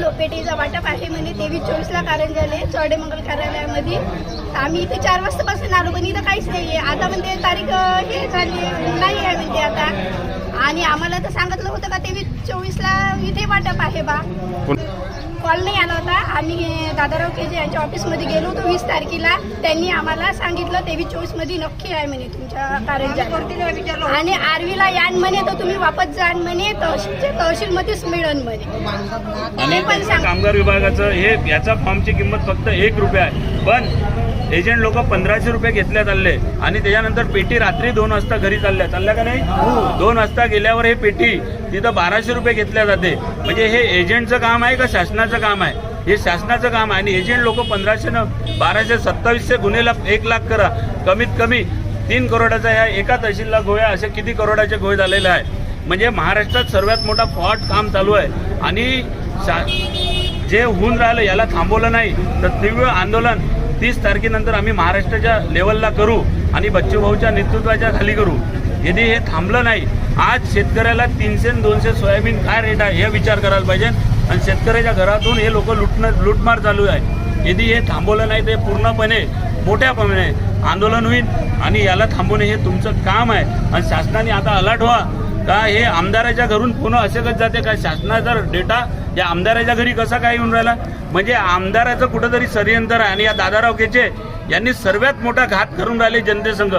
लोपेटीचा वाटप आहे म्हणजे तेवीस चोवीसला कारण झाले चौडेमंगल कार्यालयामध्ये. आम्ही इथे चार वाजतापासून आलो पण इथं काहीच नाही आहे आता म्हणते तारीख हे झाली नाही आहे म्हणते आता. आणि आम्हाला तर सांगितलं होतं का तेवीस चोवीसला इथे वाटप आहे बा? कॉल नाही आला होता. आम्ही दादाराव केजे यांच्या ऑफिसमध्ये गेलो होतो वीस तारखेला. त्यांनी आम्हाला सांगितलं तेवीस चोवीसमध्ये नक्की आहे म्हणे तुमच्या कारंजा आणि आरवीला यान म्हणे तर तुम्ही वापस जाण म्हणे तहसीलच्या तहसीलमध्येच मिळन म्हणे. आणि पण सांग कामगार विभागाचं हे याचा फॉर्मची किंमत फक्त एक रुपया आहे. पण एजंट लोक पंधराशे रुपये घेतल्या चालले. आणि त्याच्यानंतर पेटी रात्री दोन वाजता घरी चालल्या. चालल्या का नाही? दोन वाजता गेल्यावर हे पेटी तिथं बाराशे रुपये घेतल्या जाते. म्हणजे हे एजंटचं काम आहे का शासनाचं काम आहे? हे शासनाचं काम आहे. आणि एजंट लोक पंधराशे न बाराशे सत्तावीसशे गुन्हेला एक लाख करा. कमीत कमी तीन करोडाचा ह्या एका तहसीलला गोळ्या असे किती करोडाचे गोळे झालेले आहे म्हणजे महाराष्ट्रात सर्वात मोठा फॉट काम चालू आहे. आणि शा जे होऊन राहिलं याला थांबवलं नाही. तर तीव्र आंदोलन तीस तारखेनंतर आम्ही महाराष्ट्राच्या लेवलला करू आणि बच्चूभाऊच्या नेतृत्वाच्या खाली करू. यदि हे थांबलं नाही आज शेतकऱ्याला तीनशे दोनशे सोयाबीन काय रेट आहे हे विचार करायला पाहिजे. आणि शेतकऱ्याच्या घरातून हे लोक लुटणं लुटमार चालू आहे. यदि हे थांबवलं नाही ते पूर्णपणे मोठ्या प्रमाणे आंदोलन होईल. आणि याला थांबवणे हे तुमचं काम आहे. आणि शासनाने आता अलर्ट व्हा. का हे आमदाराच्या घरून फोन असे कसं जाते का? शासनाचा डेटा या आमदाराच्या घरी कसा काय येऊन राहिला? म्हणजे आमदाराचं कुठंतरी षडयंत्र आहे आणि या दादाराव केचे यांनी सर्वात मोठा घात करून राहिले जनतेसंघ.